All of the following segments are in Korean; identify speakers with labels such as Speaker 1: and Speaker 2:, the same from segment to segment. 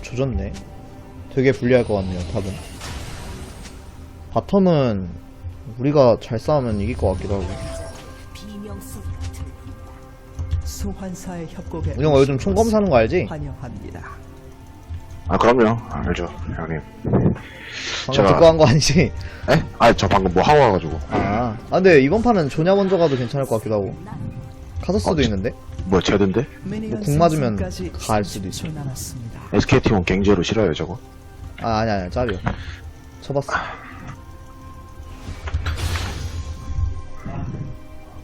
Speaker 1: 탑 조졌네. 되게 불리할 것 같네요, 탑은. 바텀은 우리가 잘 싸우면 이길 것 같기도 하고.
Speaker 2: 소환사의 협곡에
Speaker 1: 운영아 요즘 총 검사하는 거 알지?
Speaker 2: 환영합니다.
Speaker 3: 아 그럼요 알죠 형님
Speaker 1: 방금
Speaker 3: 제가-
Speaker 1: 듣고 한 거 아니지?
Speaker 3: 에? 아니 저 방금 뭐 하고 와가지고
Speaker 1: 아, 아 근데 이번 판은 조냐 먼저 가도 괜찮을 것 같기도 하고. 카서스도
Speaker 3: 어, 지-
Speaker 1: 있는데?
Speaker 3: 뭐 제드인데?
Speaker 2: 미니언
Speaker 1: 궁 맞으면 갈 수도 있어.
Speaker 2: 30초 남았습니다.
Speaker 3: SK팀은 갱제로 싫어요 저거
Speaker 1: 아, 아니, 아니, 짭이요. 쳐봤어.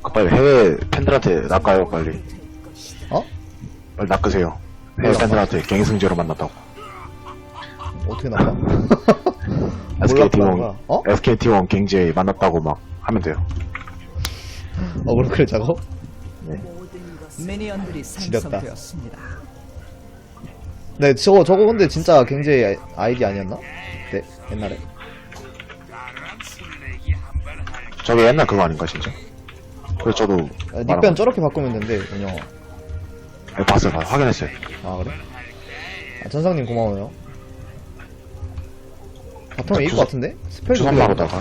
Speaker 3: 아, 빨리 해외 팬들한테 낚아요 빨리
Speaker 1: 어?
Speaker 3: 빨리 낚으세요 해외
Speaker 1: 몰라.
Speaker 3: 팬들한테 갱승제로 만났다고
Speaker 1: 어떻게 나가?
Speaker 3: SKT1
Speaker 1: 어?
Speaker 3: SKT1 갱제 만났다고 막 하면 돼요
Speaker 1: 어, 그렇게 작업?
Speaker 2: 미니언들이
Speaker 1: 지렸다.
Speaker 2: 생성되었습니다.
Speaker 1: 네, 저거, 저거 근데 진짜 굉장히 아이디 아니었나? 네, 옛날에.
Speaker 3: 저게 옛날 그거 아닌가 진짜 그래서 저도
Speaker 1: 아,
Speaker 3: 말한
Speaker 1: 닉변
Speaker 3: 거-
Speaker 1: 저렇게 바꾸면 된대, 운영아.
Speaker 3: 네, 봤어요 봤어요. 확인했어요
Speaker 1: 아, 그래? 아, 전상님 고마워요. 바텀에 이길 것 같은데? 스펠도
Speaker 3: 주선
Speaker 1: 그거
Speaker 3: 나오다가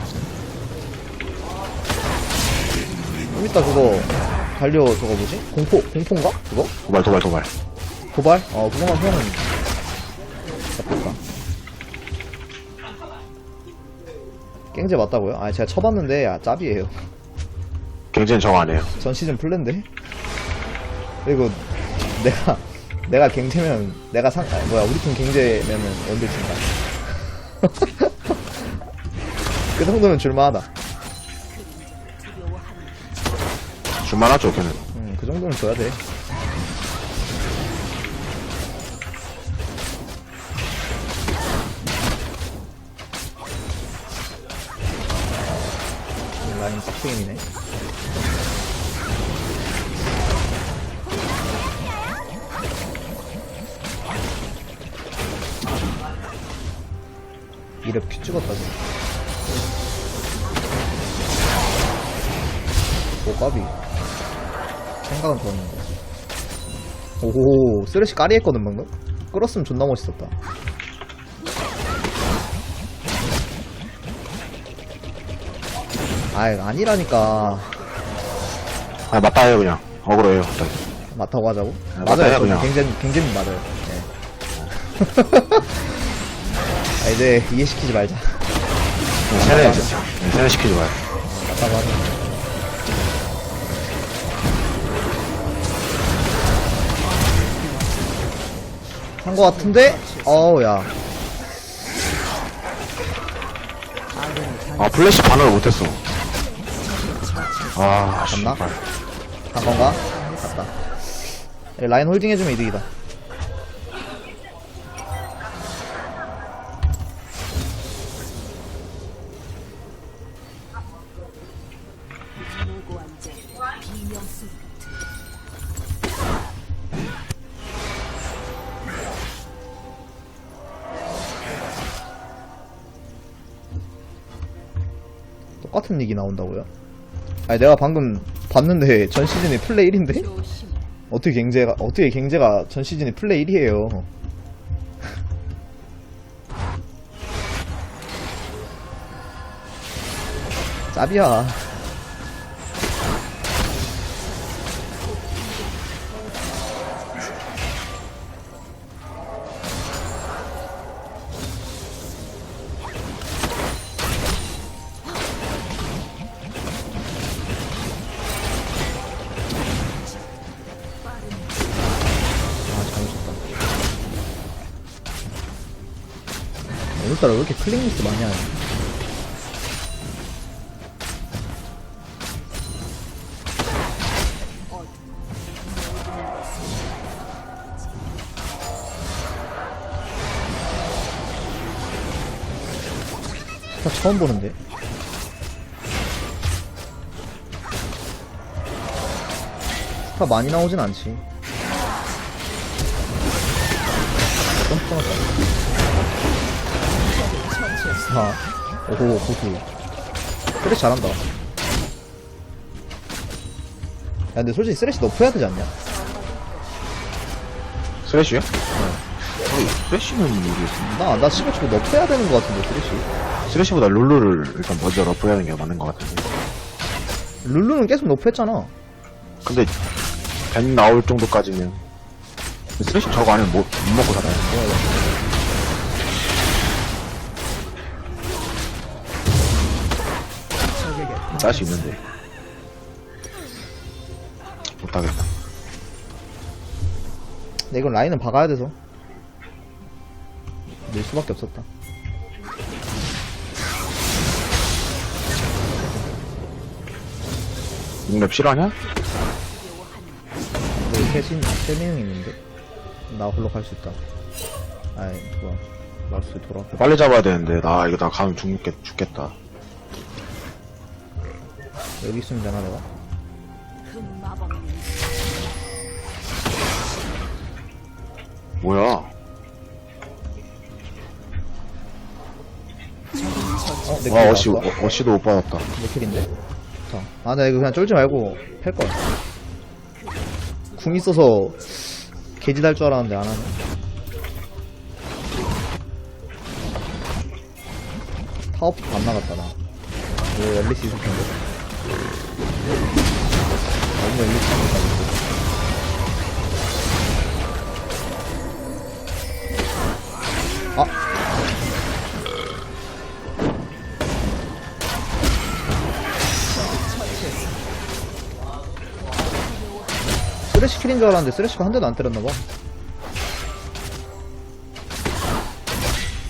Speaker 1: 좀 이따 그거 달려 저거 뭐지? 공포 공포인가? 그거?
Speaker 3: 도발 도발 도발
Speaker 1: 도발? 어 그거만 하면 잡혔다 깽제 맞다고요? 아 제가 쳐봤는데 아 짭이에요
Speaker 3: 갱제는 정 안 해요
Speaker 1: 전 시즌 플랜데 그리고 내가 내가 갱제면 내가 상 아, 뭐야 우리 팀 갱제면은 원딜 친다 그 정도면 줄만하다
Speaker 3: 줄만하죠 걔는
Speaker 1: 음, 그 정도는 줘야 돼. 이 라인 빡게임이네. 이랩 큐 찍었다, 지금. 오, 까비. 생각은 좋았는데. 오, 쓰레쉬 까리 했거든, 방금? 끌었으면 존나 멋있었다. 아이, 아니라니까.
Speaker 3: 아 맞다 해요 그냥 억울해요.
Speaker 1: 맞다고 하자고?
Speaker 3: 아,
Speaker 1: 맞아요,
Speaker 3: 맞아요,
Speaker 1: 저는
Speaker 3: 그냥.
Speaker 1: 굉장히, 굉장히 맞아요. 네. 아, 이제 이해시키지 말자.
Speaker 3: 그냥 세뇌 네, 세뇌 시키지 마요
Speaker 1: 맞다고 하자. 한 거 같은데? 어우, 야.
Speaker 3: 아 플래시 반응을 못했어 아
Speaker 1: 갔나?
Speaker 3: 씨발
Speaker 1: 간 건가? 갔다. 예, 라인 홀딩 해주면 이득이다. 똑같은 얘기 나온다고요? 아니 내가 방금 봤는데 전 시즌이 플레이 1인데? 어떻게 갱제가 어떻게 갱제가 전 시즌이 플레이 1이에요? 짭이야. 왜 이렇게 클릭리스트 많이 하냐? 스타 처음 보는데. 스타 많이 나오진 않지. 점프 떠났다. 아, 오호, 고수. 쓰레쉬 잘한다. 야, 근데 솔직히 쓰레쉬 너프 해야 되지 않냐?
Speaker 3: 슬래시요? 저기 쓰레쉬는 모르겠어.
Speaker 1: 나, 나 시간 치고 너프해야 되는 것 같은데, 쓰레쉬.
Speaker 3: 쓰레쉬보다 룰루를 일단 먼저 러프해야 하는 게 맞는 것 같은데.
Speaker 1: 룰루는 계속 너프했잖아.
Speaker 3: 근데 벤 나올 정도까지는 쓰레쉬 저거 아니면 못, 못 먹고 살아요. 쌀수 있는데. 못하겠다.
Speaker 1: 근데 이건 라인은 박아야 돼서. 낼 수밖에 없었다.
Speaker 3: ring랩 싫어하냐?
Speaker 1: 여기 세신, 세명 있는데. 나 홀로 갈 수 있다. 아이, 뭐야. 마우스 돌아.
Speaker 3: 빨리 잡아야 되는데, 나 이거 나 가면 죽겠, 죽겠다.
Speaker 1: 여기 있으면 되나, 내가?
Speaker 3: 뭐야?
Speaker 1: 어, 내
Speaker 3: 와,
Speaker 1: 킬
Speaker 3: 어시.
Speaker 1: 어,
Speaker 3: 어시도 못 받았다.
Speaker 1: 내 킬인데. 좋다. 아, 나 이거 그냥 쫄지 말고 팰걸. 궁 있어서 개지 달 줄 알았는데 안 하네. 타워도 안 나갔다, 나. 이거 앨리스 있을 텐데. 너무 안 나갔다. 아! 쓰레쉬 킬인 줄 알았는데 쓰레쉬가 한 대도 안 때렸나봐.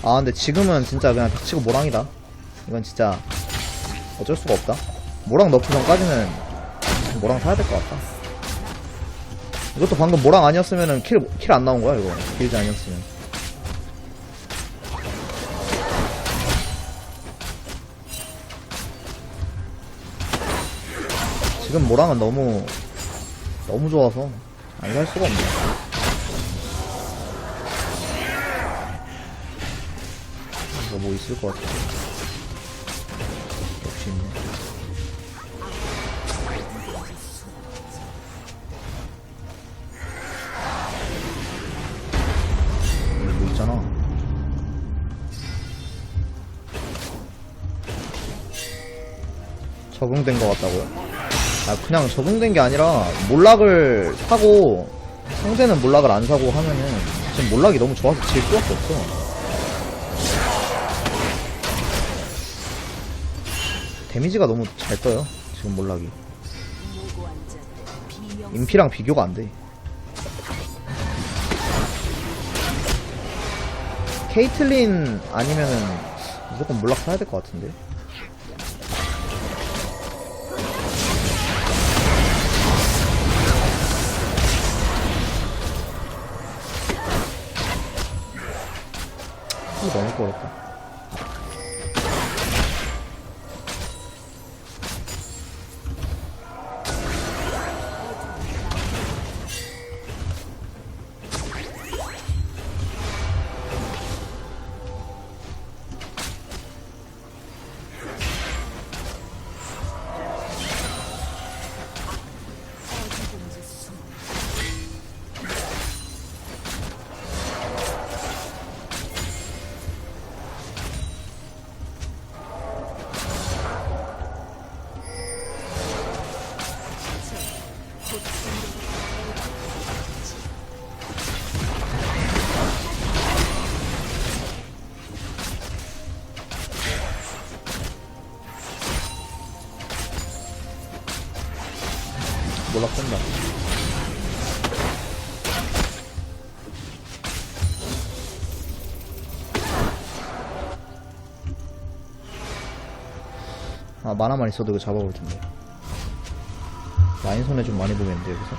Speaker 1: 아, 근데 지금은 진짜 그냥 닥치고 모랑이다. 이건 진짜 어쩔 수가 없다. 모랑 너프 전까지는 모랑 사야 될 것 같다. 이것도 방금 모랑 아니었으면은 킬, 킬 안 나온 거야, 이거. 길지 아니었으면. 지금 모랑은 너무 너무 좋아서 안 살 수가 없네. 이거 뭐 있을 것 같아. 적응된 것 같다고요? 아 그냥 적응된 게 아니라 몰락을 사고 상대는 몰락을 안 사고 하면은 지금 몰락이 너무 좋아서 질 수밖에 없어. 데미지가 너무 잘 떠요 지금 몰락이. 인피랑 비교가 안돼. 케이틀린 아니면은 무조건 몰락 사야 될 것 같은데 이 만화만 있어도 이거 잡아볼 텐데. 라인 손에 좀 많이 보겠는데, 여기서.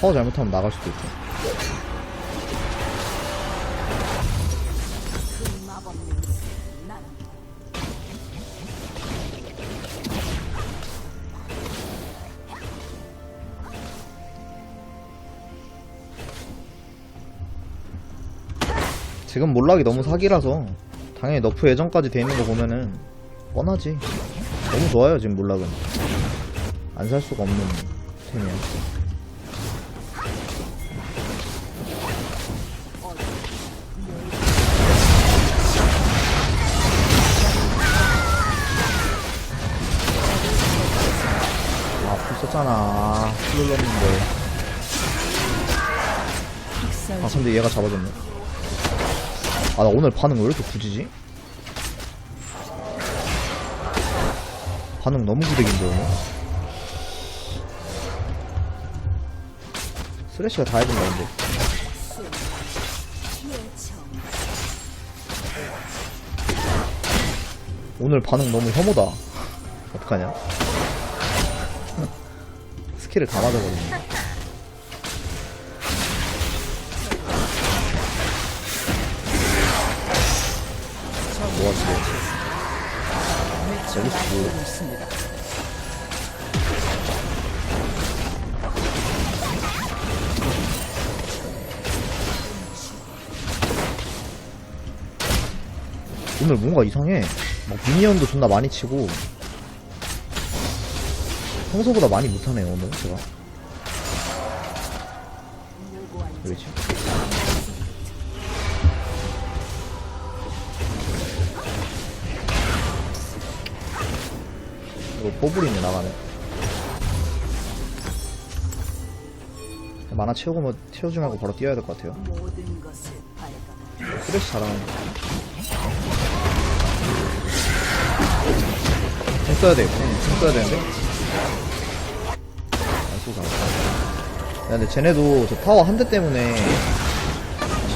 Speaker 1: 파워 잘못하면 나갈 수도 있고. 지금 몰락이 너무 사기라서 당연히 너프 예정까지 돼 있는 거 보면은 뻔하지 너무 좋아요 지금 몰락은. 안 살 수가 없는 템이야. 아풀 썼잖아. 풀 눌렀는데. 아 근데 얘가 잡아줬네. 아 나 오늘 파는 거 왜 이렇게 굳이지? 반응 너무 구대긴데, 오늘? 쓰레쉬가 다 해준다, 근데. 오늘 반응 너무 혐오다. 어떡하냐? 스킬을 다 맞아버리네. 뭐가 지 뭐,
Speaker 2: 있습니다.
Speaker 1: 오늘 뭔가 이상해. 막 미니언도 존나 많이 치고 평소보다 많이 못하네 오늘 제가. 이거 뽀블이네 나가네. 만화 채우고 뭐 채우지 말고 바로 뛰어야 될 것 같아요. 프레시 잘하는. 총 써야 돼. 총, 총 써야 되는데. 안 쏘고 야, 근데 쟤네도 저 타워 한 대 때문에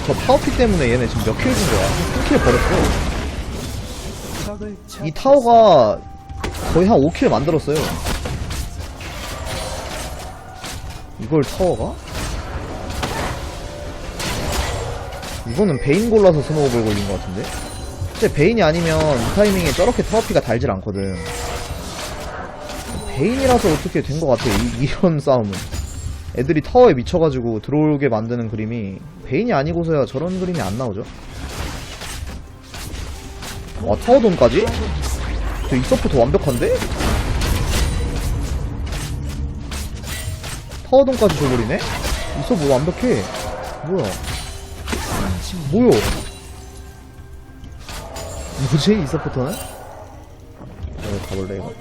Speaker 1: 저 파워피 때문에 얘네 지금 몇 킬 준 거야? 한킬 버렸어. 이 타워가 거의 한 5킬 만들었어요. 이걸 타워가? 이거는 베인 골라서 스노우볼 걸린 것 같은데? 실제 베인이 아니면 이 타이밍에 저렇게 타워피가 달질 않거든. 베인이라서 어떻게 된 것 같아, 이, 이런 싸움은. 애들이 타워에 미쳐가지고 들어오게 만드는 그림이 베인이 아니고서야 저런 그림이 안 나오죠. 와, 타워돈까지? 저 이서프 더 완벽한데? 타워돈까지 줘버리네? 이서프 완벽해. 뭐야. 뭐야. 뭐지, 이서프터는? 여기 가볼래, 이거.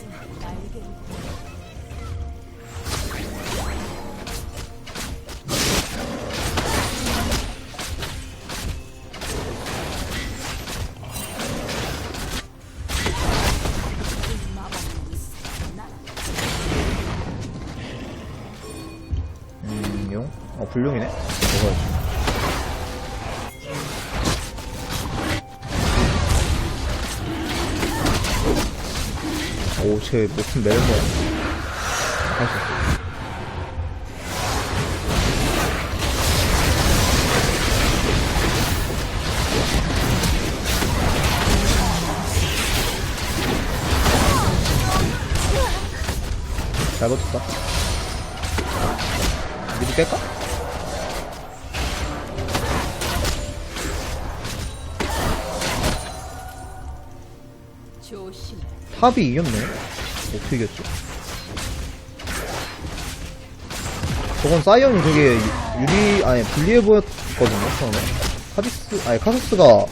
Speaker 1: 불용이네? 먹어야지. 오, 쟤 높은 매력 뭐야. 할수 있어. 잘 버텼다. 미리 깰까? 탑이 이겼네. 어떻게 이겼지? 저건 사이언이 되게 유- 유리, 아니, 불리해 보였거든요, 처음에. 카디스, 아니, 카서스가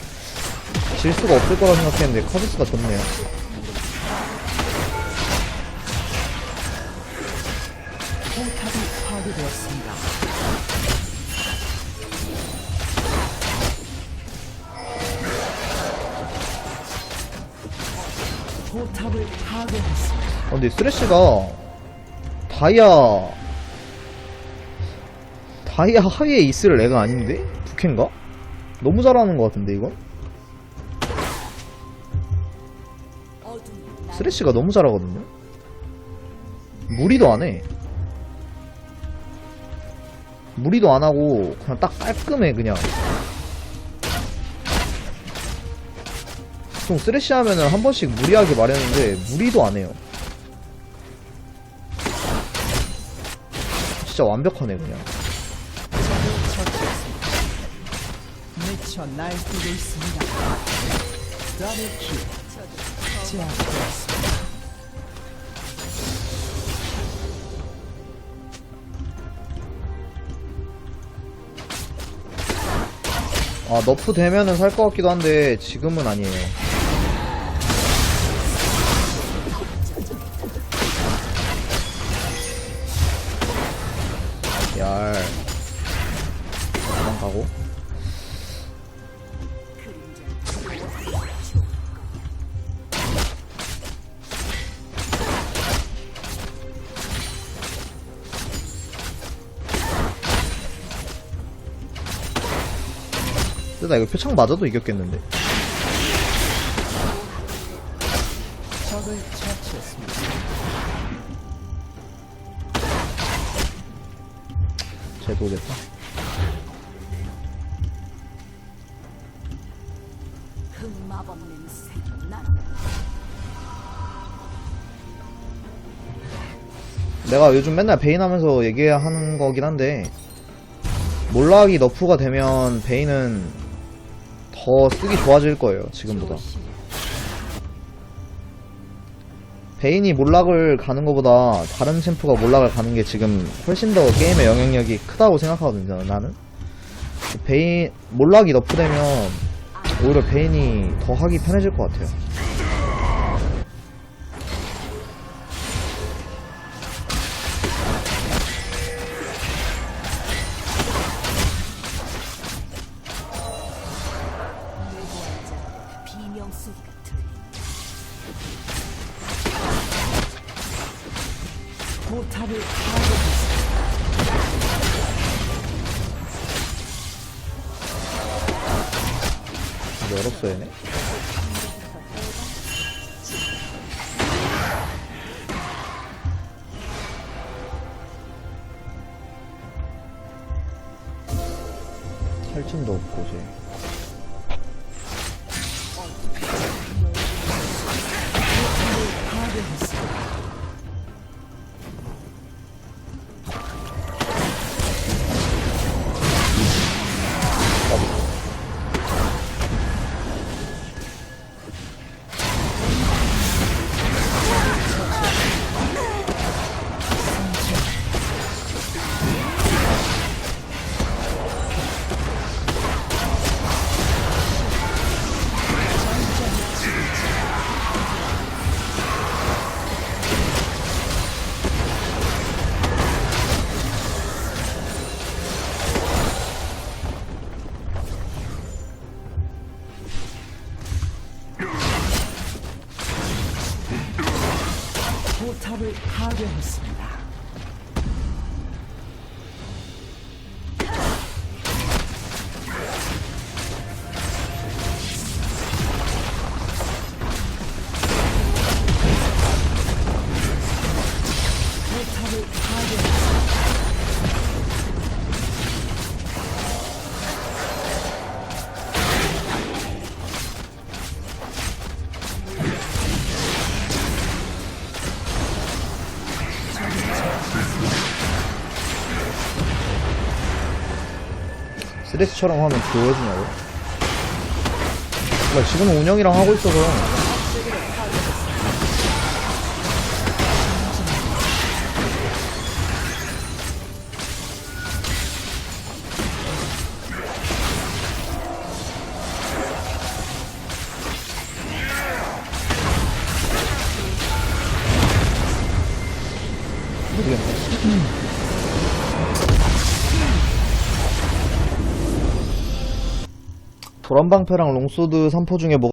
Speaker 1: 질 수가 없을 거라 생각했는데, 카서스가 좋네요.
Speaker 2: 포탑이 파괴되었습니다. 탑을 파괴했습니다.
Speaker 1: 어, 근데 쓰레쉬가 다이아 다이아 하위에 있을 애가 아닌데? 부캔가? 너무 잘하는 것 같은데 이건?
Speaker 4: 어둠.
Speaker 1: 쓰레쉬가 너무 잘하거든요? 무리도 안해 무리도 안하고 그냥 딱 깔끔해 그냥 보통 쓰레쉬 하면은 한 번씩 무리하게 말했는데 무리도 안 해요 진짜 완벽하네 그냥. 아 너프 되면은 살 것 같기도 한데 지금은 아니에요 이거 표창 맞아도 이겼겠는데.
Speaker 4: 난
Speaker 1: 내가 요즘 맨날 베인 하면서 얘기하는 거긴 한데 몰락이 너프가 되면 베인은 더 쓰기 좋아질 거예요 지금보다. 베인이 몰락을 가는 것보다 다른 챔프가 몰락을 가는 게 지금 훨씬 더 게임의 영향력이 크다고 생각하거든요 나는. 베인 몰락이 너프되면 오히려 베인이 더 하기 편해질 것 같아요 열었어 얘네. 탈진도 없고 쟤 쓰레스처럼 하면 보여주냐고. 그러니까 지금은 운영이랑 하고 있어서 도란방패랑 롱소드 3포 중에 뭐